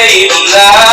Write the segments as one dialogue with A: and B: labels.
A: இல்லை.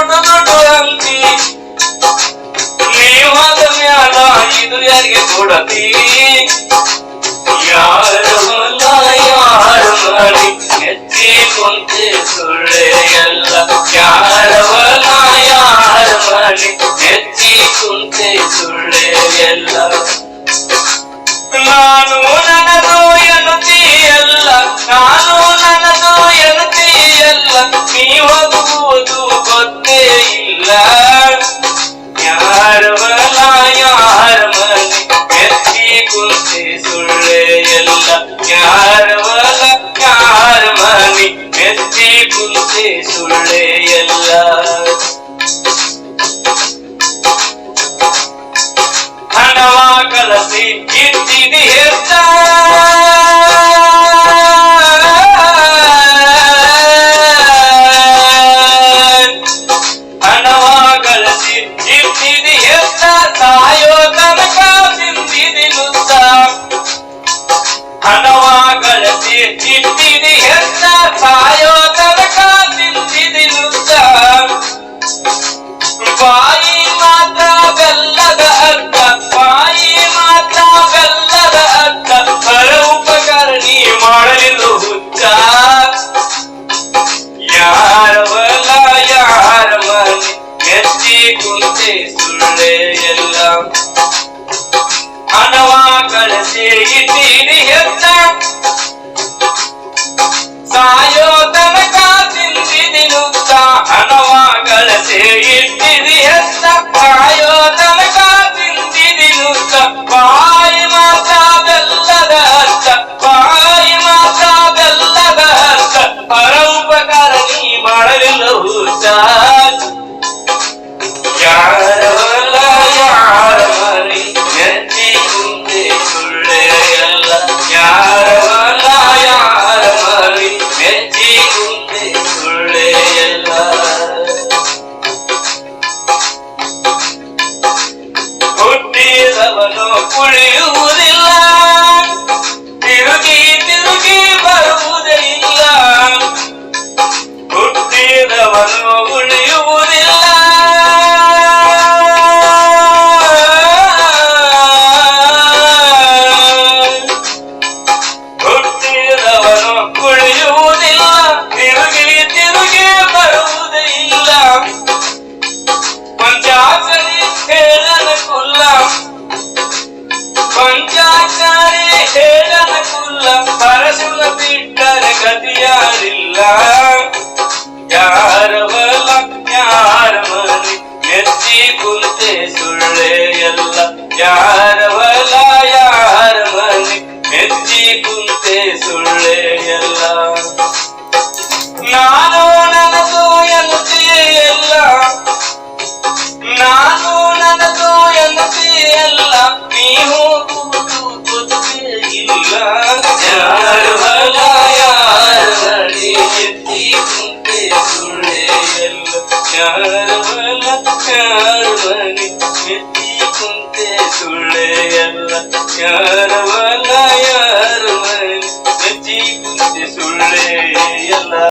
A: ನೋಡಲಿ ನೀವಾದ ಮ್ಯಾಲ ಇದು ಯಾರಿಗೆ ಕೊಡತಿ ಯಾರಲ್ಲ ಯಾರಲ್ಲ ಕಲಸಿ ಇದ್ದೀನಿ ಎತ್ತ ಹಣವ ಕಲಸಿ ಇದ್ದೀನಿ ತಾಯೋ ತನಕ ತಿಂದಿನಿ ಮುತ್ತ ಹಣವ ಕಲಸಿ ಇದ್ದೀನಿ ತಾಯೋ তাই ಮೆಚ್ಚಿ ಕುಂತೆ ಸುಳ್ಳೆ ಎಲ್ಲ ಯಾರ ಬಲ ಯಾರ ಮನೆ ಮೆಚ್ಚಿ ಕುಂತೆ ಸುಳ್ಳೆ ಎಲ್ಲ ನಾನು ನನಗೂ ಎನ್ನುತ್ತೀ ಎಲ್ಲ ನಾನು ನನಗೂ ಎನ್ನುತ್ತೀ ಎಲ್ಲ ನೀ ಹೋಗುವುದು ಗೊತ್ತೇ ಇಲ್ಲ. ಯಾರ ಎಲ್ಲ ಯಾರ ಬಲ ಯಾರ ಮನೆ ಎತ್ತಿ ಕುಂತೆ ಸುಳ್ಳೆ ಎಲ್ಲ ಯಾರ ಬಲ ಯಾರ ಮನೆ ಎತ್ತಿ ಕುಂತೆ ಸುಳ್ಳೆ ಎಲ್ಲ